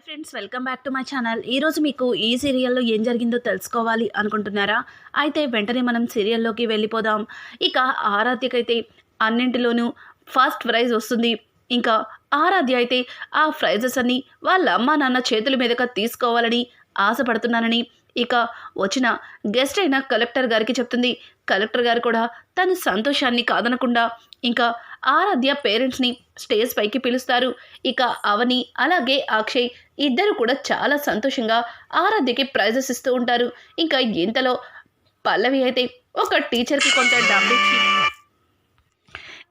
Hi friends welcome back to my channel. ఈరోజు మీకు ఈ సీరియల్లో ఏం జరిగిందో తెలుసుకోవాలి అనుకుంటున్నారా? అయితే వెంటనే మనం సీరియల్లోకి వెళ్ళిపోదాం. ఇక ఆరాధ్యకైతే అన్నింటిలోనూ ఫస్ట్ ప్రైజ్ వస్తుంది. ఇంకా ఆరాధ్య అయితే ఆ ప్రైజెస్ అన్ని వాళ్ళ అమ్మ నాన్న చేతుల మీదుగా తీసుకోవాలని ఆశపడుతున్నానని ఇక వచ్చిన గెస్ట్ అయిన కలెక్టర్ గారికి చెప్తుంది. కలెక్టర్ గారు కూడా తన సంతోషాన్ని కాదనకుండా ఇంకా ఆరాధ్య పేరెంట్స్ని స్టేజ్ పైకి పిలుస్తారు. ఇక అవని అలాగే అక్షయ్ ఇద్దరు కూడా చాలా సంతోషంగా ఆరాధ్యకి ప్రైజెస్ ఇస్తూ ఉంటారు. ఇంకా ఇంతలో పల్లవి అయితే ఒక టీచర్కి కొంత డబ్బిచ్చి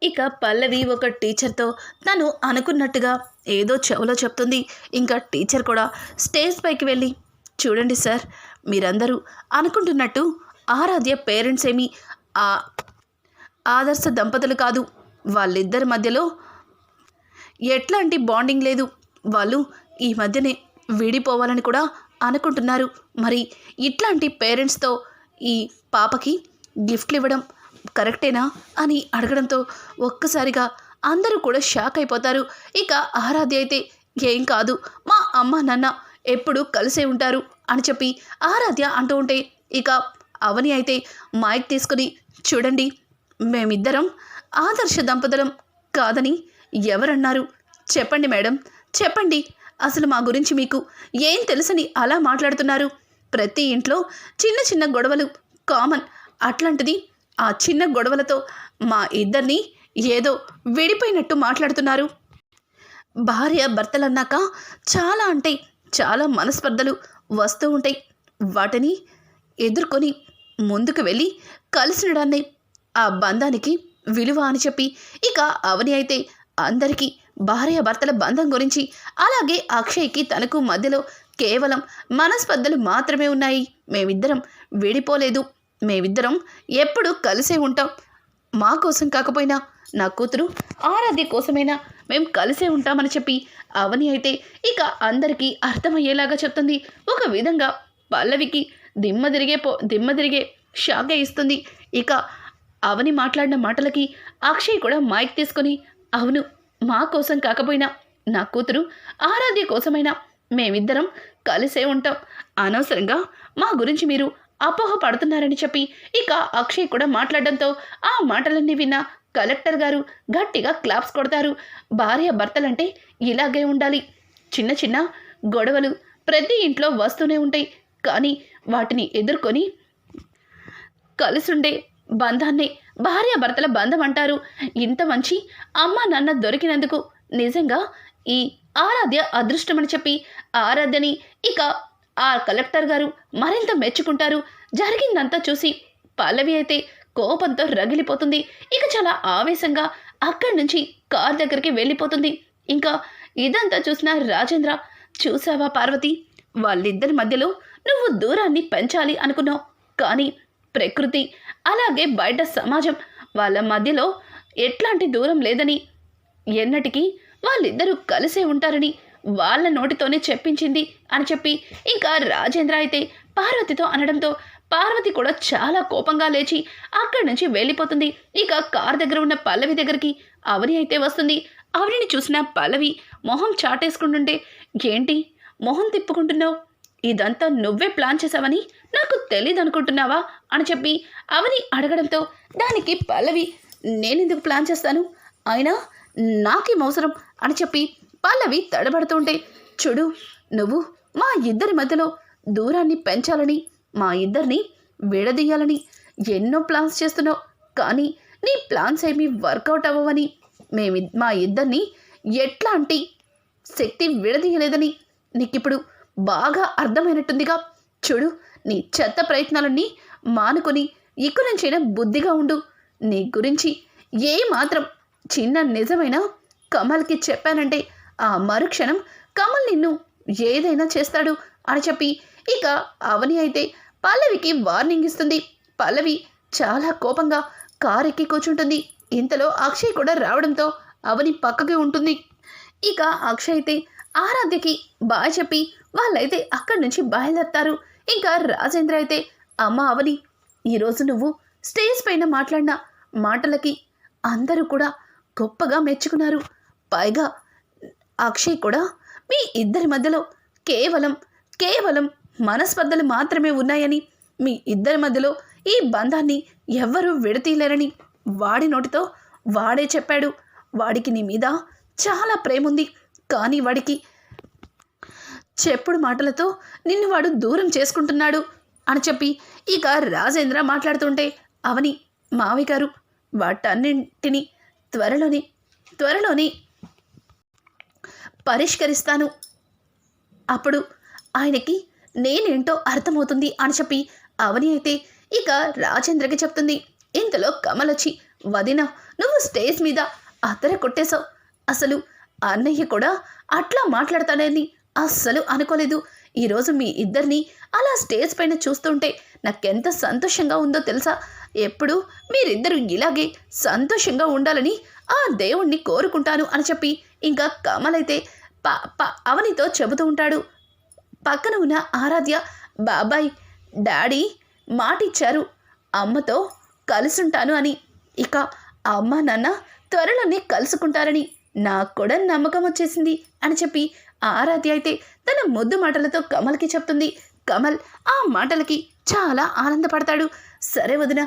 ఇక పల్లవి ఒక టీచర్తో తను అనుకున్నట్టుగా ఏదో చెవులో చెప్తుంది. ఇంకా టీచర్ కూడా స్టేజ్ పైకి వెళ్ళి చూడండి సార్ మీరందరూ అనుకుంటున్నట్టు ఆరాధ్య పేరెంట్స్ ఏమి ఆ ఆదర్శ దంపతులు కాదు. వాళ్ళిద్దరి మధ్యలో ఎట్లాంటి బాండింగ్ లేదు. వాళ్ళు ఈ మధ్యనే విడిపోవాలని కూడా అనుకుంటున్నారు. మరి ఇట్లాంటి పేరెంట్స్తో ఈ పాపకి గిఫ్ట్లు ఇవ్వడం కరెక్టేనా అని అడగడంతో ఒక్కసారిగా అందరూ కూడా షాక్ అయిపోతారు. ఇక ఆరాధ్య అయితే ఏం కాదు మా అమ్మ నాన్న ఎప్పుడు కలిసే ఉంటారు అని చెప్పి ఆరాధ్య అంటూ ఉంటే ఇక అవని అయితే మైక్ తీసుకుని చూడండి మేమిద్దరం ఆదర్శ దంపతులం కాదని ఎవరన్నారు? చెప్పండి మేడం చెప్పండి. అసలు మా గురించి మీకు ఏం తెలుసని అలా మాట్లాడుతున్నారు? ప్రతి ఇంట్లో చిన్న చిన్న గొడవలు కామన్. అట్లాంటిది ఆ చిన్న గొడవలతో మా ఇద్దరిని ఏదో విడిపోయినట్టు మాట్లాడుతున్నారు. భార్య భర్తలన్నాక చాలా అంటే చాలా మనస్పర్ధలు వస్తూ ఉంటాయి. వాటిని ఎదుర్కొని ముందుకు వెళ్ళి కలిసినడాన్ని ఆ బంధానికి విలువ అని చెప్పి. ఇక అవని అయితే అందరికీ భార్య భర్తల బంధం గురించి అలాగే అక్షయ్కి తనకు మధ్యలో కేవలం మనస్పర్ధలు మాత్రమే ఉన్నాయి. మేమిద్దరం విడిపోలేదు. మేమిద్దరం ఎప్పుడు కలిసే ఉంటాం. మా కోసం కాకపోయినా నా కూతురు ఆరాధ్య కోసమైనా మేము కలిసే ఉంటామని చెప్పి అవని అయితే ఇక అందరికీ అర్థమయ్యేలాగా చెప్తుంది. ఒక విధంగా పల్లవికి దిమ్మ తిరిగే పో దిమ్మ తిరిగే షాక్ ఇస్తుంది. ఇక అవని మాట్లాడిన మాటలకి అక్షయ్ కూడా మైక్ తీసుకొని అవును మా కోసం కాకపోయినా నా కూతురు ఆరాధ్య కోసమైనా మేమిద్దరం కలిసే ఉంటాం. అనవసరంగా మా గురించి మీరు అపోహ పడుతున్నారని చెప్పి ఇక అక్షయ్ కూడా మాట్లాడడంతో ఆ మాటలన్నీ విన్న కలెక్టర్ గారు గట్టిగా క్లాప్స్ కొడతారు. భార్య భర్తలంటే ఇలాగే ఉండాలి. చిన్న చిన్న గొడవలు ప్రతి ఇంట్లో వస్తూనే ఉంటాయి. కానీ వాటిని ఎదుర్కొని కలిసుండే బంధాన్ని భార్యాభర్తల బంధం అంటారు ఇంత మంచి అమ్మ నాన్న దొరికినందుకు నిజంగా ఈ ఆరాధ్య అదృష్టమని చెప్పి ఆరాధ్యని ఇక ఆ కలెక్టర్ గారు మరింత మెచ్చుకుంటారు. జరిగిందంతా చూసి పల్లవి అయితే కోపంతో రగిలిపోతుంది. ఇక చాలా ఆవేశంగా అక్కడి నుంచి కార్ దగ్గరికి వెళ్ళిపోతుంది. ఇంకా ఇదంతా చూసిన రాజేంద్ర చూసావా పార్వతి? వాళ్ళిద్దరి మధ్యలో నువ్వు దూరాన్ని పెంచాలి అనుకున్నావు. కానీ ప్రకృతి అలాగే బయట సమాజం. వాళ్ళ మధ్యలో ఎట్లాంటి దూరం లేదని ఎన్నటికీ వాళ్ళిద్దరూ కలిసే ఉంటారని వాళ్ళ నోటితోనే చెప్పించింది అని చెప్పి ఇంకా రాజేంద్ర అయితే పార్వతితో అనడంతో పార్వతి కూడా చాలా కోపంగా లేచి అక్కడి నుంచి వెళ్ళిపోతుంది. ఇక కార్ దగ్గర ఉన్న పల్లవి దగ్గరికి అవని అయితే వస్తుంది. అవనిని చూసిన పల్లవి మొహం చాటేసుకుంటుంటే ఏంటి? మొహం తిప్పుకుంటున్నావు? ఇదంతా నువ్వే ప్లాన్ చేసావని నాకు తెలియదు అనుకుంటున్నావా అని చెప్పి అవని అడగడంతో దానికి పల్లవి నేనెందుకు ప్లాన్ చేస్తాను? అయినా నాకేం అవసరం? అని చెప్పి పల్లవి తడబడుతుంటే చూడు నువ్వు మా ఇద్దరి మధ్యలో దూరాన్ని పెంచాలని మా ఇద్దరిని విడదీయాలని ఎన్నో ప్లాన్స్ చేస్తున్నావు. కానీ నీ ప్లాన్స్ ఏమీ వర్కౌట్ అవ్వవని మేమి మా ఇద్దరిని ఎట్లాంటి శక్తి విడదీయలేదని నీకిప్పుడు బాగా అర్థమైనట్టుందిగా. చూడు నీ చెత్త ప్రయత్నాలన్నీ మానుకొని ఇక్కడి నుంచైనా బుద్ధిగా ఉండు. నీ గురించి ఏ మాత్రం చిన్న నిజమైన కమల్కి చెప్పానంటే ఆ మరుక్షణం కమల్ నిన్ను ఏదైనా చేస్తాడు అని చెప్పి ఇక అవని అయితే పల్లవికి వార్నింగ్ ఇస్తుంది. పల్లవి చాలా కోపంగా కారు ఎక్కి కూర్చుంటుంది. ఇంతలో అక్షయ్ కూడా రావడంతో అవని పక్కకి ఉంటుంది. ఇక అక్షయ్ అయితే ఆరాధ్యకి బాయ్ చెప్పి వాళ్ళైతే అక్కడి నుంచి బయలుదేరుతారు. ఇంకా రాజేంద్ర అయితే అమ్మ అవని ఈరోజు నువ్వు స్టేజ్ పైన మాట్లాడిన మాటలకి అందరూ కూడా గొప్పగా మెచ్చుకున్నారు. పైగా అక్షయ్ కూడా మీ ఇద్దరి మధ్యలో కేవలం కేవలం మనస్పర్ధలు మాత్రమే ఉన్నాయని మీ ఇద్దరి మధ్యలో ఈ బంధాన్ని ఎవ్వరూ విడతీయలేరని వాడి నోటితో వాడే చెప్పాడు. వాడికి నీ మీద చాలా ప్రేమ ఉంది కానీ వాడికి చెప్పుడు మాటలతో నిన్ను వాడు దూరం చేసుకుంటున్నాడు అని చెప్పి ఇక రాజేంద్ర మాట్లాడుతుంటే అవని మావి గారు వాటన్నింటినీ త్వరలోనే త్వరలోనే పరిష్కరిస్తాను. అప్పుడు ఆయనకి నేనేంటో అర్థమవుతుంది అని చెప్పి అవని అయితే ఇక రాజేంద్రకి చెప్తుంది ఇంతలో కమలొచ్చి వదిన నువ్వు స్టేజ్ మీద అత్తర కొట్టేశావు. అసలు అన్నయ్య కూడా అట్లా మాట్లాడతాడని అస్సలు అనుకోలేదు. ఈరోజు మీ ఇద్దరిని అలా స్టేజ్ పైన చూస్తుంటే నాకెంత సంతోషంగా ఉందో తెలుసా? ఎప్పుడు మీరిద్దరూ ఇలాగే సంతోషంగా ఉండాలని ఆ దేవుణ్ణి కోరుకుంటాను అని చెప్పి ఇంకా కమలైతే ప ప అవనితో చెబుతూ ఉంటాడు. పక్కన ఉన్న ఆరాధ్య బాబాయ్ డాడీ మాటిచ్చారు. అమ్మతో కలుసుంటాను అని. ఇక అమ్మ నాన్న త్వరలోనే కలుసుకుంటారని నాకు కూడా నమ్మకం వచ్చేసింది అని చెప్పి ఆరాధ్య అయితే తన ముద్దు మాటలతో కమల్కి చెప్తుంది. కమల్ ఆ మాటలకి చాలా ఆనందపడతాడు. సరే వదిన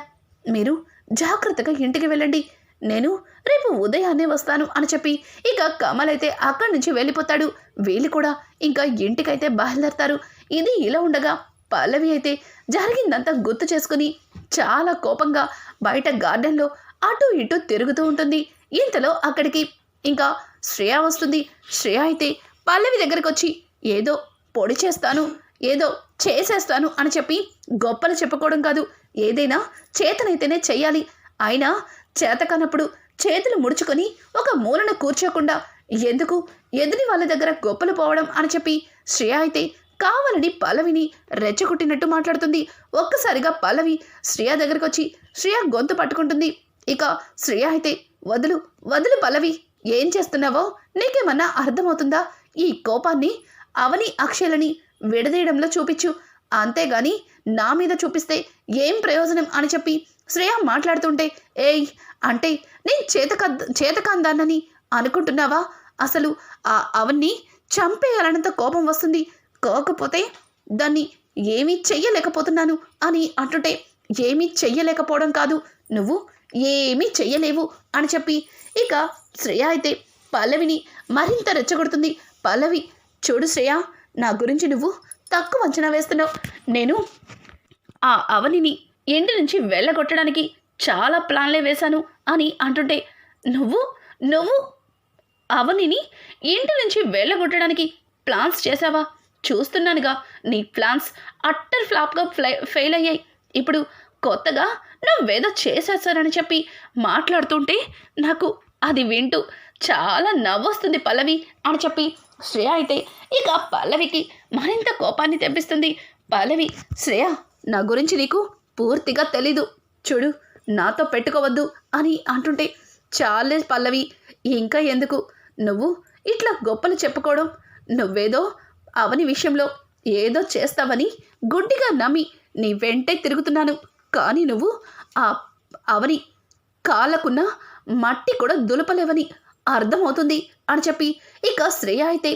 మీరు జాగ్రత్తగా ఇంటికి వెళ్ళండి. నేను రేపు ఉదయాన్నే వస్తాను అని చెప్పి ఇక కమల్ అయితే అక్కడి నుంచి వెళ్ళిపోతాడు. వీళ్ళు కూడా ఇంకా ఇంటికైతే బయలుదేరతారు. ఇది ఇలా ఉండగా పల్లవి అయితే జరిగిందంతా గుర్తు చేసుకుని చాలా కోపంగా బయట గార్డెన్లో అటు ఇటు తిరుగుతూ ఉంటుంది. ఇంతలో అక్కడికి ఇంకా శ్రేయ వస్తుంది. శ్రేయ అయితే పల్లవి దగ్గరకు వచ్చి ఏదో పొడి చేస్తాను ఏదో చేసేస్తాను అని చెప్పి గొప్పలు చెప్పుకోవడం కాదు. ఏదైనా చేతనైతేనే చెయ్యాలి. అయినా చేత కానప్పుడు చేతులు ముడుచుకొని ఒక మూలన కూర్చోకుండా ఎందుకు ఎదురి వాళ్ళ దగ్గర గొప్పలు పోవడం అని చెప్పి శ్రేయ అయితే కావాలని పల్లవిని రెచ్చగొట్టినట్టు మాట్లాడుతుంది. ఒక్కసారిగా పల్లవి శ్రేయ దగ్గరకు వచ్చి శ్రేయ గొంతు పట్టుకుంటుంది. ఇక శ్రేయ అయితే వదులు వదులు పల్లవి ఏం చేస్తున్నావో? నీకేమన్నా అర్థమవుతుందా? ఈ కోపాన్ని అవని అక్షయలని విడదీయడంలో చూపించు. అంతేగాని నా మీద చూపిస్తే ఏం ప్రయోజనం అని చెప్పి శ్రేయ మాట్లాడుతుంటే ఏయ్ అంటే నేను చేతక చేతకందానని అనుకుంటున్నావా? అసలు ఆ అవన్ని చంపేయాలన్నంత కోపం వస్తుంది. కాకపోతే దాన్ని ఏమీ చెయ్యలేకపోతున్నాను అని అంటుంటే ఏమీ చెయ్యలేకపోవడం కాదు. నువ్వు ఏమీ చెయ్యలేవు అని చెప్పి ఇక శ్రేయ అయితే పల్లవిని మరింత రెచ్చగొడుతుంది. పల్లవి చూడు శ్రేయ నా గురించి నువ్వు తక్కువ అంచనా వేస్తున్నావు. నేను ఆ అవనిని ఇంటి నుంచి వెళ్ళగొట్టడానికి చాలా ప్లాన్లే వేశాను అని అంటుంటే నువ్వు నువ్వు అవనిని ఇంటి నుంచి వెళ్ళగొట్టడానికి ప్లాన్స్ చేశావా? చూస్తున్నానుగా నీ ప్లాన్స్ అట్టర్ ఫ్లాప్గా ఫ్లై ఫెయిల్ అయ్యాయి. ఇప్పుడు కొత్తగా నువ్వేదో చేసేస్తారని చెప్పి మాట్లాడుతుంటే నాకు అది వింటూ చాలా నవ్వొస్తుంది పల్లవి అని చెప్పి శ్రేయ అయితే ఇక పల్లవికి మరింత కోపాన్ని తెప్పిస్తుంది. పల్లవి శ్రేయ నా గురించి నీకు పూర్తిగా తెలీదు. చూడు నాతో పెట్టుకోవద్దు అని అంటుంటే చాలే పల్లవి ఇంకా ఎందుకు? నువ్వు ఇట్లా గొప్పలు చెప్పుకోవడం నువ్వేదో అవని విషయంలో ఏదో చేస్తావని గుడ్డిగా నమ్మి నీ వెంటే తిరుగుతున్నాను. కానీ నువ్వు ఆ అవని కాళ్ళకున్న మట్టి కూడా దులపలేవని అర్థమవుతుంది అని చెప్పి ఇక శ్రేయ అయితే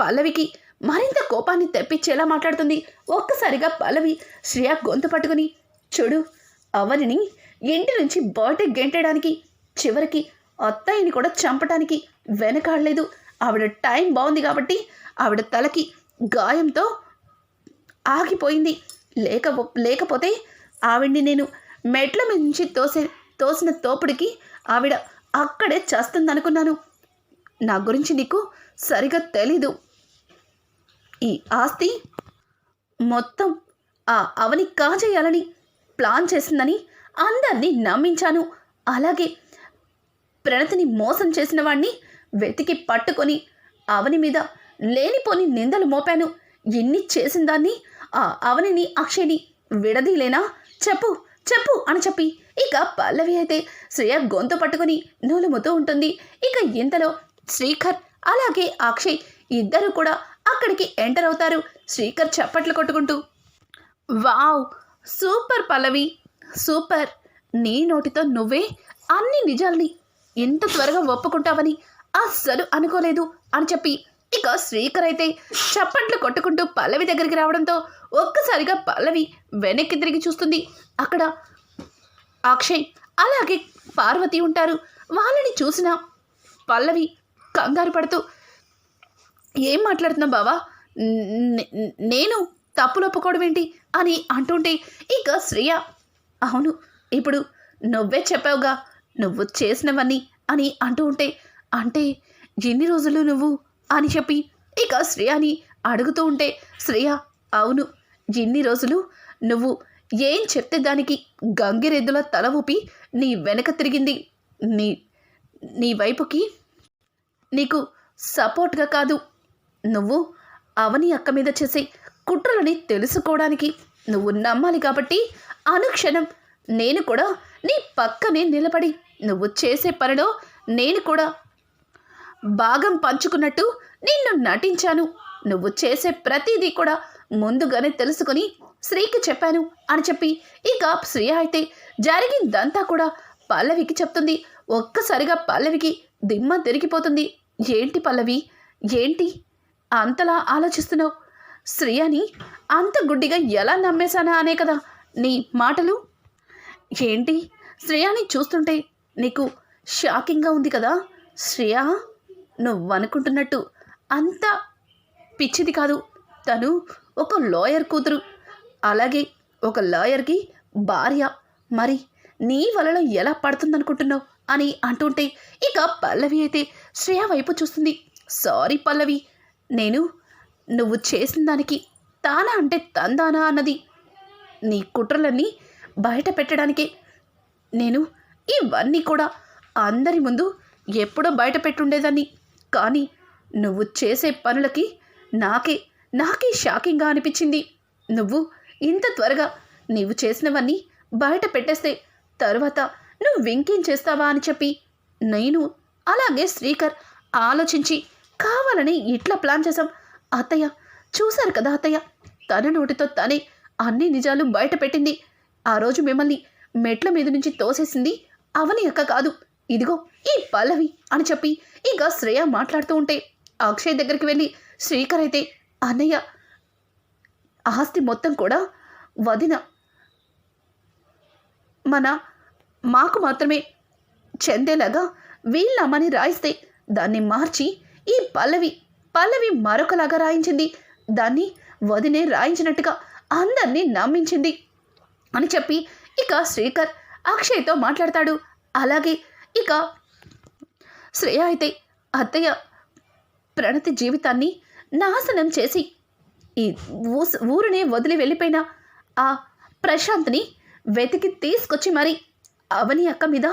పల్లవికి మరింత కోపాన్ని తెప్పించేలా మాట్లాడుతుంది. ఒక్కసారిగా పల్లవి శ్రేయ గొంతు పట్టుకుని చూడు అవనిని ఇంటి నుంచి బయట గెంటడానికి చివరికి అత్తయ్యని కూడా చంపడానికి వెనకాడలేదు. ఆవిడ టైం బాగుంది కాబట్టి ఆవిడ తలకి గాయంతో ఆగిపోయింది. లేక లేకపోతే ఆవిడ్ని నేను మెట్ల మీద నుంచి తోసే తోసిన తోపుడికి ఆవిడ అక్కడే చేస్తుందనుకున్నాను. నా గురించి నీకు సరిగా తెలీదు. ఈ ఆస్తి మొత్తం ఆ అవని కాజేయాలని ప్లాన్ చేసిందని అందరినీ నమ్మించాను. అలాగే ప్రణతిని మోసం చేసిన వాణ్ణి వెతికి పట్టుకొని అవని మీద లేనిపోని నిందలు మోపాను. ఎన్ని చేసిన దాన్ని ఆ అవనిని అక్షయ్ని విడదీలేనా? చెప్పు చెప్పు అని చెప్పి ఇక పల్లవి అయితే శ్రేయ గొంతు పట్టుకుని నూలుముతూ ఉంటుంది. ఇక ఇంతలో శ్రీకర్ అలాగే అక్షయ్ ఇద్దరు కూడా అక్కడికి ఎంటర్ అవుతారు శ్రీకర్ చప్పట్లు కొట్టుకుంటూ. వావ్! సూపర్ పల్లవి! సూపర్! నీ నోటితో నువ్వే అన్ని నిజాల్ని ఇంత త్వరగా ఒప్పుకుంటావని అస్సలు అనుకోలేదు అని చెప్పి ఇక శ్రీకర్ అయితే చప్పట్లు కొట్టుకుంటూ పల్లవి దగ్గరికి రావడంతో ఒక్కసారిగా పల్లవి వెనక్కి తిరిగి చూస్తుంది. అక్కడ అక్షయ్ అలాగే పార్వతి ఉంటారు. వాళ్ళని చూసిన పల్లవి కంగారు పడుతూ ఏం మాట్లాడుతున్నావు బావా? నేను తప్పులు ఒప్పుకోవడం ఏంటి? అని అంటుంటే ఇక శ్రేయ అవును ఇప్పుడు నువ్వే చెప్పావుగా నువ్వు చేసినవన్నీ అని అంటూ ఉంటే అంటే ఎన్ని రోజులు నువ్వు? అని చెప్పి ఇక శ్రేయని అడుగుతూ ఉంటే శ్రేయ అవును ఎన్ని రోజులు నువ్వు ఏం చెప్తే దానికి గంగిరెద్దుల తల ఊపి నీ వెనక తిరిగింది. నీ నీ వైపుకి నీకు సపోర్ట్గా కాదు. నువ్వు అవని అక్క మీద చేసే కుట్రలని తెలుసుకోవడానికి నువ్వు నమ్మాలి కాబట్టి అనుక్షణం నేను కూడా నీ పక్కనే నిలబడి నువ్వు చేసే పనిలో నేను కూడా భాగం పంచుకున్నట్టు నిన్ను నటించాను. నువ్వు చేసే ప్రతిదీ కూడా ముందుగానే తెలుసుకొని శ్రీకి చెప్పాను అని చెప్పి. ఇక శ్రీయ అయితే జరిగిందంతా కూడా పల్లవికి చెప్తుంది. ఒక్కసారిగా పల్లవికి దిమ్మ తిరిగిపోతుంది. ఏంటి పల్లవి? ఏంటి? అంతలా ఆలోచిస్తున్నావు? శ్రియని అంత గుడ్డిగా ఎలా నమ్మేశానా అనే కదా నీ మాటలు? ఏంటి? శ్రేయాని చూస్తుంటే నీకు షాకింగ్గా ఉంది కదా? శ్రేయ నువ్వు అనుకుంటున్నట్టు అంత పిచ్చిది కాదు. తను ఒక లాయర్ కూతురు. అలాగే ఒక లాయర్కి భార్య. మరి నీ వలలో ఎలా పడుతుందనుకుంటున్నావు? అని అంటుంటే ఇక పల్లవి అయితే శ్రేయ వైపు చూస్తుంది. సారీ పల్లవి నేను నువ్వు చేసిన దానికి తానా అంటే తందానా అన్నది. నీ కుట్రలన్నీ బయట పెట్టడానికే. నేను ఇవన్నీ కూడా అందరి ముందు ఎప్పుడో బయట పెట్టుండేదాన్ని. కానీ నువ్వు చేసే పనులకి నాకే నాకే షాకింగ్గా అనిపించింది. నువ్వు ఇంత త్వరగా నీవు చేసినవన్నీ బయట పెట్టేస్తే తరువాత నువ్వు వెంకేం చేస్తావా అని చెప్పి నేను అలాగే శ్రీకర్ ఆలోచించి కావాలని ఇట్లా ప్లాన్ చేశాం? అత్తయ్య చూశారు కదా అత్తయ్య తన నోటితో తనే అన్ని నిజాలు బయట పెట్టింది. ఆ రోజు మిమ్మల్ని మెట్ల మీద నుంచి తోసేసింది అవని అక్క కాదు. ఇదిగో ఈ పల్లవి అని చెప్పి ఇక శ్రేయ మాట్లాడుతూ ఉంటే అక్షయ్ దగ్గరికి వెళ్ళి శ్రీకర్ అయితే అన్నయ్య ఆస్తి మొత్తం కూడా వదిన మన మాకు మాత్రమే చెందేలాగా వీళ్ళమ్మని రాయిస్తే దాన్ని మార్చి ఈ పల్లవి పల్లవి మరొకలాగా రాయించింది. దాన్ని వదినే రాయించినట్టుగా అందరినీ నమ్మించింది అని చెప్పి ఇక శ్రీకర్ అక్షయ్తో మాట్లాడతాడు. అలాగే ఇక శ్రేయ అయితే అత్తయ్య ప్రణతి జీవితాన్ని నాశనం చేసి ఈ ఊరిని ఊరినే వదిలి వెళ్ళిపోయిన ఆ ప్రశాంత్ని వెతికి తీసుకొచ్చి మరి అవని అక్క మీద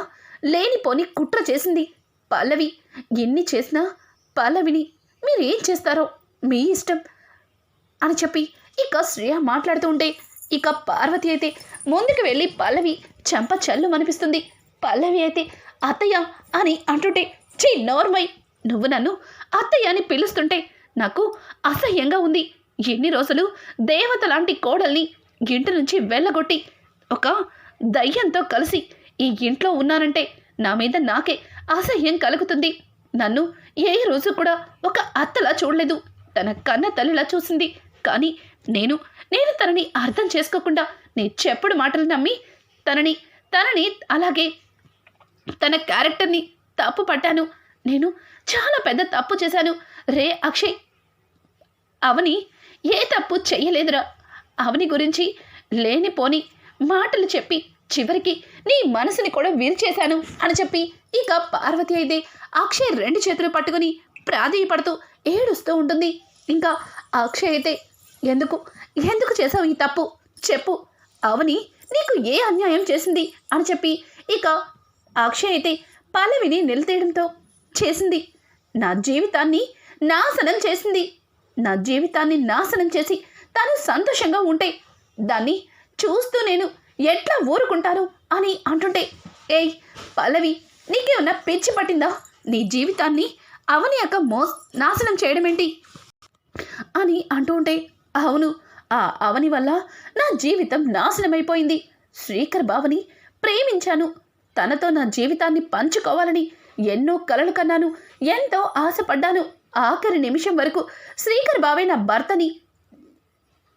లేనిపోని కుట్ర చేసింది. పల్లవి ఎన్ని చేసినా పల్లవిని మీరు ఏం చేస్తారో మీ ఇష్టం అని చెప్పి ఇక శ్రేయ మాట్లాడుతూ ఉంటే ఇక పార్వతి అయితే ముందుకు వెళ్ళి పల్లవి చెంప చల్లు అనిపిస్తుంది పల్లవి అయితే అత్తయ్య అని అంటుంటే చీ నోర్మై నువ్వు నన్ను అత్తయ్య అని పిలుస్తుంటే నాకు అసహ్యంగా ఉంది. ఎన్ని రోజులు దేవత లాంటి కోడల్ని ఇంటి నుంచి వెళ్ళగొట్టి ఒక దయ్యంతో కలిసి ఈ ఇంట్లో ఉన్నానంటే నా మీద నాకే అసహ్యం కలుగుతుంది. నన్ను ఏ రోజు కూడా ఒక అత్తలా చూడలేదు. తన కన్న తల్లిలా చూసింది. కానీ నేను నేను తనని అర్థం చేసుకోకుండా నీ చెప్పుడు మాటలు నమ్మి తనని తనని అలాగే తన క్యారెక్టర్ని తప్పు పట్టాను. నేను చాలా పెద్ద తప్పు చేశాను. రే అక్షయ్ అవని ఏ తప్పు చెయ్యలేదురా. అవని గురించి లేనిపోని మాటలు చెప్పి చివరికి నీ మనసుని కూడా వీల్చేశాను అని చెప్పి ఇక పార్వతి అయితే అక్షయ్ రెండు చేతులు పట్టుకుని ప్రాధేయపడుతూ ఏడుస్తూ ఉంటుంది. ఇంకా అక్షయ్ అయితే ఎందుకు ఎందుకు చేసావు ఈ తప్పు? చెప్పు. అవని నీకు ఏ అన్యాయం చేసింది? అని చెప్పి ఇక అక్షయ్ అయితే పల్లవిని నిలతీయడంతో చేసింది. నా జీవితాన్ని నాశనం చేసింది. నా జీవితాన్ని నాశనం చేసి తను సంతోషంగా ఉంటే దాన్ని చూస్తూ నేను ఎట్లా ఊరుకుంటాను అని అంటుంటే ఏయ్ పల్లవి నీకేమన్నా పిచ్చి పట్టిందా? నీ జీవితాన్ని అవని యొక్క మో నాశనం చేయడం ఏంటి అని అంటూ ఉంటే అవును ఆ అవని వల్ల నా జీవితం నాశనమైపోయింది. శ్రీకర్ బావని ప్రేమించాను. తనతో నా జీవితాన్ని పంచుకోవాలని ఎన్నో కలలు కన్నాను ఎంతో ఆశపడ్డాను. ఆఖరి నిమిషం వరకు శ్రీకర్ బావైన నా భర్తని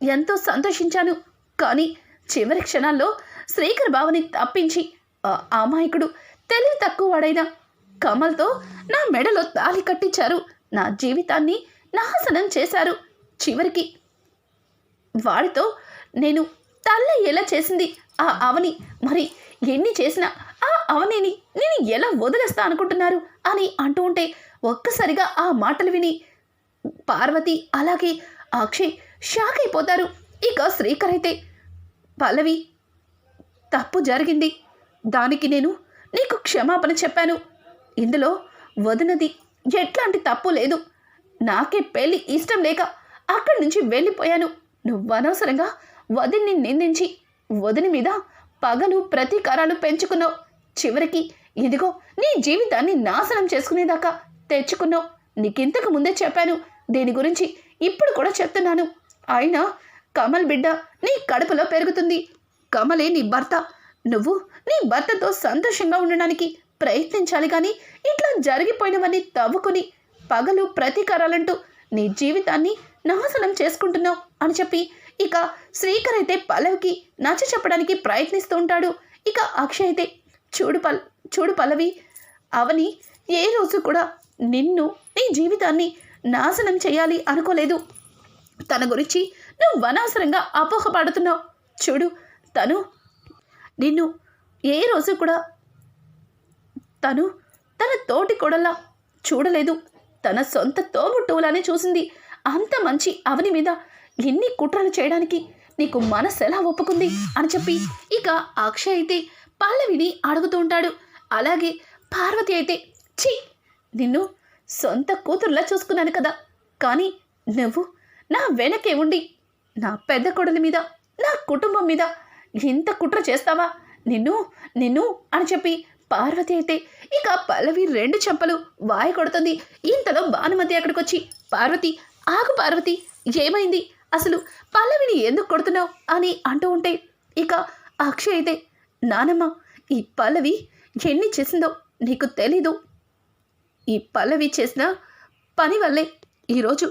ఎంతో సంతోషించాను. కానీ చివరి క్షణాల్లో శ్రీకర్ బావని తప్పించి ఆ అమాయకుడు తెలివి తక్కువ వాడైన కమల్తో నా మెడలో తాళి కట్టించారు. నా జీవితాన్ని నాశనం చేశారు. చివరికి వాడితో నేను తల్లయ్యేలా చేసింది ఆ అవని. మరి ఎన్ని చేసినా అవనిని నేను ఎలా వదిలేస్తా అనుకుంటున్నారు? అని అంటూ ఉంటే ఒక్కసారిగా ఆ మాటలు విని పార్వతి అలాగే అక్షయ్ షాక్ అయిపోతారు. ఇక శ్రీకర్ అయితే పల్లవి తప్పు జరిగింది. దానికి నేను నీకు క్షమాపణ చెప్పాను. ఇందులో వదినది ఎట్లాంటి తప్పు లేదు. నాకే పెళ్ళి ఇష్టం లేక అక్కడి నుంచి వెళ్ళిపోయాను. నువ్వు అనవసరంగా వదిన్ని నిందించి వదిని మీద పగలు ప్రతీకారాలు పెంచుకున్నావు. చివరికి ఇదిగో నీ జీవితాన్ని నాశనం చేసుకునేదాకా తెచ్చుకున్నావు. నీకింతకు ముందే చెప్పాను. దీని గురించి ఇప్పుడు కూడా చెప్తున్నాను. అయినా కమల్ బిడ్డ నీ కడుపులో పెరుగుతుంది. కమలే నీ భర్త. నువ్వు నీ భర్తతో సంతోషంగా ఉండడానికి ప్రయత్నించాలి కానీ ఇట్లా జరిగిపోయినవన్నీ తవ్వుకుని పగలు ప్రతీకారాలంటూ నీ జీవితాన్ని నాశనం చేసుకుంటున్నావు అని చెప్పి ఇక శ్రీకర్ అయితే పల్లవికి నచ్చ చెప్పడానికి ప్రయత్నిస్తూ ఉంటాడు. ఇక అక్షయ్ అయితే చూడు పల్ చూడు పల్లవి అవని ఏ రోజు కూడా నిన్ను నీ జీవితాన్ని నాశనం చేయాలి అనుకోలేదు. తన గురించి నువ్వు అనవసరంగా అపోహపడుతున్నావు. చూడు తను నిన్ను ఏ రోజు కూడా తను తన తోటి కొడలా చూడలేదు. తన సొంత తోబుట్టువులానే చూసింది. అంత మంచి అవని మీద ఎన్ని కుట్రలు చేయడానికి నీకు మనసు ఎలా ఒప్పుకుంది? అని చెప్పి ఇక అక్షయ్ అయితే పల్లవిని అడుగుతూ ఉంటాడు. అలాగే పార్వతి అయితే ఛీ! నిన్ను సొంత కూతురులా చూసుకున్నాను కదా. కానీ నువ్వు నా వెనకే ఉండి నా పెద్ద కొడలి మీద నా కుటుంబం మీద ఇంత కుట్ర చేస్తావా? నిన్ను నిన్ను అని చెప్పి పార్వతి అయితే ఇక పల్లవి రెండు చెంపలు వాయి కొడుతుంది. ఇంతలో భానుమతి అక్కడికి వచ్చి పార్వతి ఆగు పార్వతి ఏమైంది? అసలు పల్లవిని ఎందుకు కొడుతున్నావు? అని అంటూ ఉంటే ఇక అక్షయ్ అయితే నానమ్మ ఈ పల్లవి ఎన్ని చేసిందో నీకు తెలీదు. ఈ పల్లవి చేసిన పని వల్లే ఈరోజు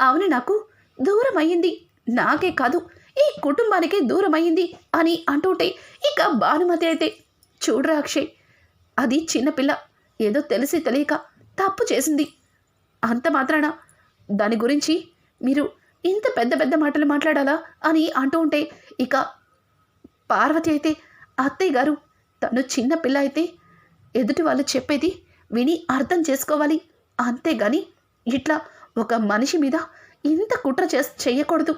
అవును నాకు దూరం అయ్యింది నాకే కాదు ఈ కుటుంబానికే దూరం అయ్యింది అని అంటుంటే ఇక భానుమతి అయితే చూడరా అక్షయ్ అది చిన్నపిల్ల ఏదో తెలిసి తెలియక తప్పు చేసింది. అంత మాత్రాన? దాని గురించి మీరు ఇంత పెద్ద పెద్ద మాటలు మాట్లాడాలా అని అంటూ ఉంటే ఇక పార్వతి అయితే అత్తయ్య గారు తను చిన్న పిల్ల అయితే ఎదుటి వాళ్ళు చెప్పేది విని అర్థం చేసుకోవాలి. అంతేగాని ఇట్లా ఒక మనిషి మీద ఇంత కుట్ర చే చెయ్యకూడదు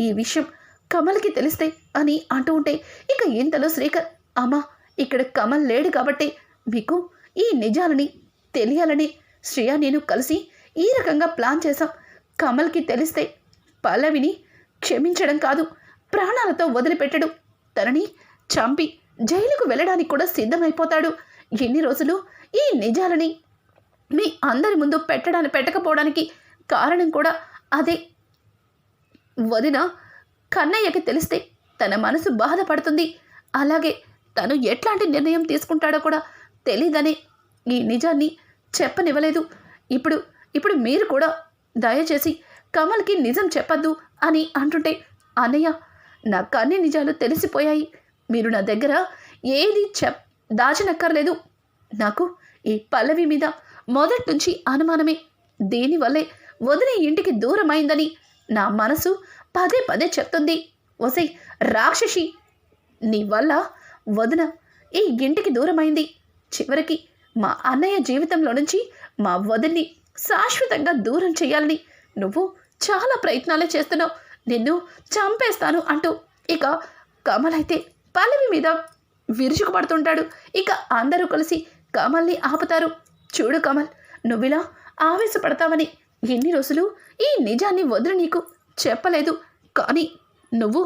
ఈ విషయం కమల్కి తెలిస్తే అని అంటూ ఉంటే ఇక ఇంతలో శ్రీకర్? అమ్మా ఇక్కడ కమల్ లేడు కాబట్టి మీకు ఈ నిజాలని తెలియాలని శ్రేయ నేను కలిసి ఈ రకంగా ప్లాన్ చేశాం. కమల్కి తెలిస్తే పల్లవిని క్షమించడం కాదు ప్రాణాలతో వదిలిపెట్టడు. తనని చంపి జైలుకు వెళ్ళడానికి కూడా సిద్ధమైపోతాడు. ఎన్ని రోజులు ఈ నిజాలని మీ అందరి ముందు పెట్టడానికి పెట్టకపోవడానికి కారణం కూడా అదే. వదిన కన్నయ్యకి తెలిస్తే తన మనసు బాధపడుతుంది. అలాగే తను ఎట్లాంటి నిర్ణయం తీసుకుంటాడో కూడా తెలీదని ఈ నిజాన్ని చెప్పనివ్వలేదు. ఇప్పుడు ఇప్పుడు మీరు కూడా దయచేసి కమల్కి నిజం చెప్పద్దు అని అంటుంటే అన్నయ్య నాకు అన్ని నిజాలు తెలిసిపోయాయి. మీరు నా దగ్గర ఏది చెప్ దాచనక్కర్లేదు. నాకు ఈ పల్లవి మీద మొదటి నుంచి అనుమానమే. దీనివల్లే వదిన ఇంటికి దూరమైందని నా మనసు పదే పదే చెప్తుంది. ఒసై రాక్షసి నీ వల్ల వదిన ఈ ఇంటికి దూరమైంది. చివరికి మా అన్నయ్య జీవితంలో నుంచి మా వదిన్ని శాశ్వతంగా దూరం చేయాలని నువ్వు చాలా ప్రయత్నాలే చేస్తున్నావు. నిన్ను చంపేస్తాను అంటూ ఇక కమలైతే పల్లవి మీద విరుచుకుపడుతుంటాడు. ఇక అందరూ కలిసి కమల్ని ఆపుతారు. చూడు కమల్ నువ్విలా ఆవేశపడతావని ఎన్ని రోజులు ఈ నిజాన్ని వదిలి నీకు చెప్పలేదు. కానీ నువ్వు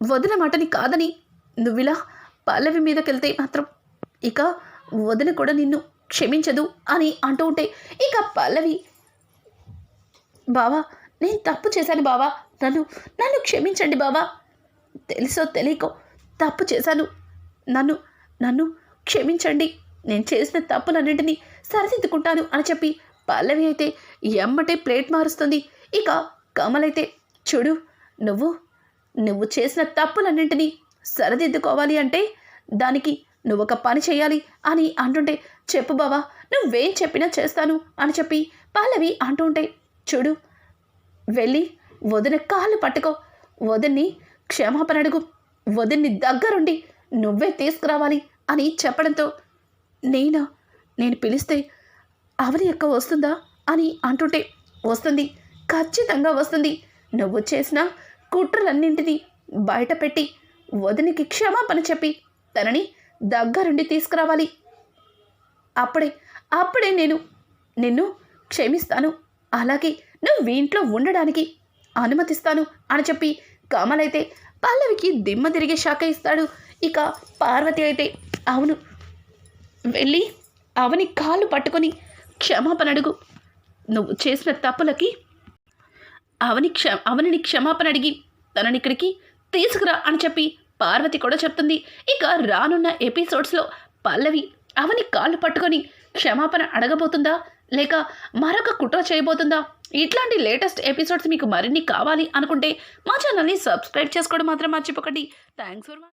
వదిన మాటని కాదని నువ్విలా పల్లవి మీదకెళ్తే మాత్రం ఇక వదిన కూడా నిన్ను క్షమించదు అని అంటూ ఉంటే ఇక పల్లవి బావా నేను తప్పు చేశాను బావా. నన్ను నన్ను క్షమించండి బావా. తెలుసో తెలియకో తప్పు చేశాను. నన్ను నన్ను క్షమించండి. నేను చేసిన తప్పులన్నింటినీ సరిదిద్దుకుంటాను అని చెప్పి పల్లవి అయితే ఎమ్మటే ప్లేట్ మారుస్తుంది. ఇక కమలైతే చూడు నువ్వు నువ్వు చేసిన తప్పులన్నింటినీ సరిదిద్దుకోవాలి అంటే దానికి నువ్వు ఒక పని చేయాలి అని అంటుంటే చెప్పు బావా నువ్వేం చెప్పినా చేస్తాను అని చెప్పి పల్లవి అంటుంటే చూడు వెళ్ళి వదిన కాళ్ళు పట్టుకో. వదిన్ని క్షమాపణ అడుగు. వదిన్ని దగ్గరుండి నువ్వే తీసుకురావాలి అని చెప్పడంతో నేనా? నేను పిలిస్తే అవని ఎక్క వస్తుందా? అని అంటుంటే వస్తుంది. ఖచ్చితంగా వస్తుంది. నువ్వు చేసిన కుట్రలన్నింటినీ బయటపెట్టి వదినికి క్షమాపణ చెప్పి తనని దగ్గరుండి తీసుకురావాలి. అప్పుడే అప్పుడే నేను నిన్ను క్షమిస్తాను. అలాగే నువ్వు ఇంట్లో ఉండడానికి అనుమతిస్తాను అని చెప్పి కమల్ అయితే పల్లవికి దిమ్మ తిరిగే శాఖ ఇస్తాడు. ఇక పార్వతి అయితే అవును. వెళ్ళి అవని కాళ్ళు పట్టుకొని క్షమాపణ అడుగు. నువ్వు చేసిన తప్పులకి అవని క్ష అవనిని క్షమాపణ అడిగి తనని ఇక్కడికి తీసుకురా అని చెప్పి పార్వతి కూడా చెప్తుంది. ఇక రానున్న ఎపిసోడ్స్లో పల్లవి అవని కాళ్ళు పట్టుకొని క్షమాపణ అడగబోతుందా? లేక మరొక కుట్ర చేయబోతుందా? ఇట్లాంటి లేటెస్ట్ ఎపిసోడ్స్ మీకు మరిన్ని కావాలి అనుకుంటే మా ఛానల్ని సబ్స్క్రైబ్ చేసుకోవడం మాత్రం మర్చిపోకండి. Thanks for